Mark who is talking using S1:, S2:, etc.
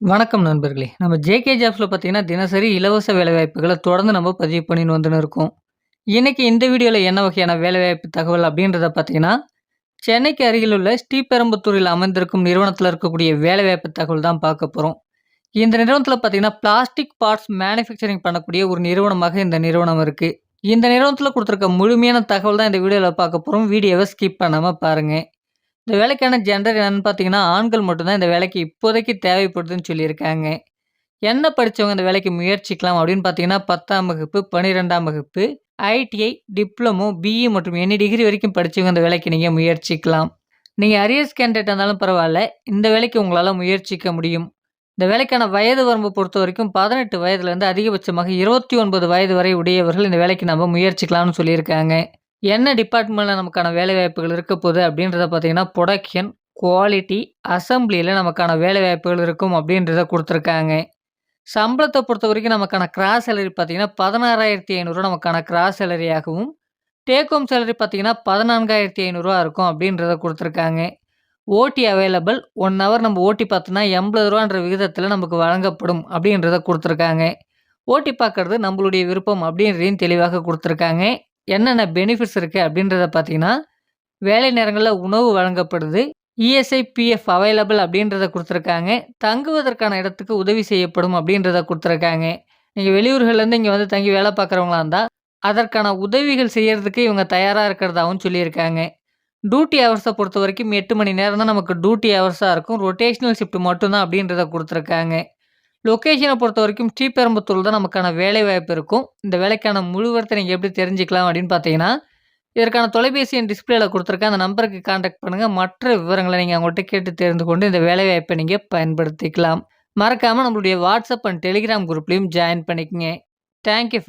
S1: வணக்கம் நண்பர்களே! நம்ம ஜேகே ஜாப்ஸில் பார்த்தீங்கன்னா, தினசரி இலவச வேலைவாய்ப்புகளை தொடர்ந்து நம்ம பதிவு பண்ணின்னு வந்துன்னு இருக்கோம். இன்றைக்கி இந்த வீடியோவில் என்ன வகையான வேலைவாய்ப்பு தகவல் அப்படின்றத பார்த்தீங்கன்னா, சென்னைக்கு அருகிலுள்ள ஸ்ரீபெரும்புத்தூரில் அமைந்திருக்கும் நிறுவனத்தில் இருக்கக்கூடிய வேலைவாய்ப்பு தகவல் தான் பார்க்க போகிறோம் இந்த நிறுவனத்தில் பார்த்தீங்கன்னா, பிளாஸ்டிக் பார்ட்ஸ் மேனுஃபேக்சரிங் பண்ணக்கூடிய ஒரு நிறுவனமாக இந்த நிறுவனம் இருக்குது இந்த நிறுவனத்தில் கொடுத்துருக்க முழுமையான தகவல் தான் இந்த வீடியோவில் பார்க்க போகிறோம் வீடியோவை ஸ்கிப் பண்ணாமல் பாருங்கள் இந்த வேலைக்கான ஜெண்டர் என்னன்னு பார்த்தீங்கன்னா, ஆண்கள் மட்டும்தான் இந்த வேலைக்கு இப்போதைக்கு தேவைப்படுதுன்னு சொல்லியிருக்காங்க. என்ன படிச்சவங்க இந்த வேலைக்கு முயற்சிக்கலாம் அப்படின்னு பார்த்தீங்கன்னா, 10ஆம் வகுப்பு, 12ஆம் வகுப்பு, ஐடிஐ, டிப்ளமோ, பிஇ மற்றும் எனி டிகிரி வரைக்கும் படித்தவங்க இந்த வேலைக்கு நீங்கள் முயற்சிக்கலாம். நீங்கள் அரியர்ஸ் கேண்டிடேட் இருந்தாலும் பரவாயில்ல இந்த வேலைக்கு உங்களால் முயற்சிக்க முடியும். இந்த வேலைக்கான வயது வரம்பு பொறுத்தவரைக்கும் 18 வயதிலிருந்து அதிகபட்சமாக 29 வயது வரை உடையவர்கள் இந்த வேலைக்கு நம்ம முயற்சிக்கலாம்னு சொல்லியிருக்காங்க. என்ன டிபார்ட்மெண்ட்டில் நமக்கான வேலைவாய்ப்புகள் இருக்க போகுது அப்படின்றத பார்த்தீங்கன்னா, ப்ரொடக்ஷன் குவாலிட்டி, அசம்பிளியில் நமக்கான வேலைவாய்ப்புகள் இருக்கும் அப்படின்றத கொடுத்துருக்காங்க. சம்பளத்தை பொறுத்த வரைக்கும் நமக்கான கிராஸ் சேலரி பார்த்தீங்கன்னா, 16,500 நமக்கான கிராஸ் சேலரியாகவும், டேக் ஹோம் சேலரி பார்த்தீங்கன்னா, 14,500 இருக்கும் அப்படின்றத கொடுத்துருக்காங்க. ஓடி அவைலபிள் ஒன் ஹவர் நம்ம ஓட்டி பார்த்தோன்னா எண்பது ரூபான்ற விகிதத்தில் நமக்கு வழங்கப்படும் அப்படின்றத கொடுத்துருக்காங்க. ஓட்டி பார்க்கறது நம்மளுடைய விருப்பம் அப்படின்றதையும் தெளிவாக கொடுத்துருக்காங்க. என்னென்ன பெனிஃபிட்ஸ் இருக்குது அப்படின்றத பார்த்தீங்கன்னா, வேலை நேரங்களில் உணவு வழங்கப்படுது. இஎஸ்ஐ, பிஎஃப் அவைலபிள் அப்படின்றத கொடுத்துருக்காங்க தங்குவதற்கான இடத்துக்கு உதவி செய்யப்படும் அப்படின்றத கொடுத்துருக்காங்க நீங்கள் வெளியூர்கள்லேருந்து இங்கே வந்து தங்கி வேலை பார்க்குறவங்களா இருந்தால் அதற்கான உதவிகள் செய்கிறதுக்கு இவங்க தயாராக இருக்கிறதாகவும் சொல்லியிருக்காங்க. டியூட்டி ஹவர்ஸ பொறுத்தவரைக்கும் 8 மணி நேரம் தான் நமக்கு டியூட்டி ஹவர்ஸாக இருக்கும். ரொட்டேஷனல் ஷிஃப்ட் மட்டும் தான் அப்படின்றத கொடுத்துருக்காங்க லொக்கேஷனை பொறுத்த வரைக்கும் ஸ்ரீபெரும்புத்தூர்ல தான் நமக்கான வேலைவாய்ப்பு இருக்கும். இந்த வேலைக்கான முழு நீங்கள் எப்படி தெரிஞ்சுக்கலாம் அப்படின்னு பார்த்தீங்கன்னா, இதற்கான தொலைபேசி என் டிஸ்பிளேல குடுத்துருக்கேன். அந்த நம்பருக்கு காண்டாக்ட் பண்ணுங்கள் மற்ற விவரங்களை நீங்கள் அவங்கள்ட்ட கேட்டு தெரிந்து கொண்டு இந்த வேலைவாய்ப்ப நீங்கள் பயன்படுத்திக்கலாம். மறக்காமல் நம்மளுடைய வாட்ஸ்அப் அண்ட் டெலிகிராம் குரூப்லேயும் ஜாயின் பண்ணிக்கங்க. Thank you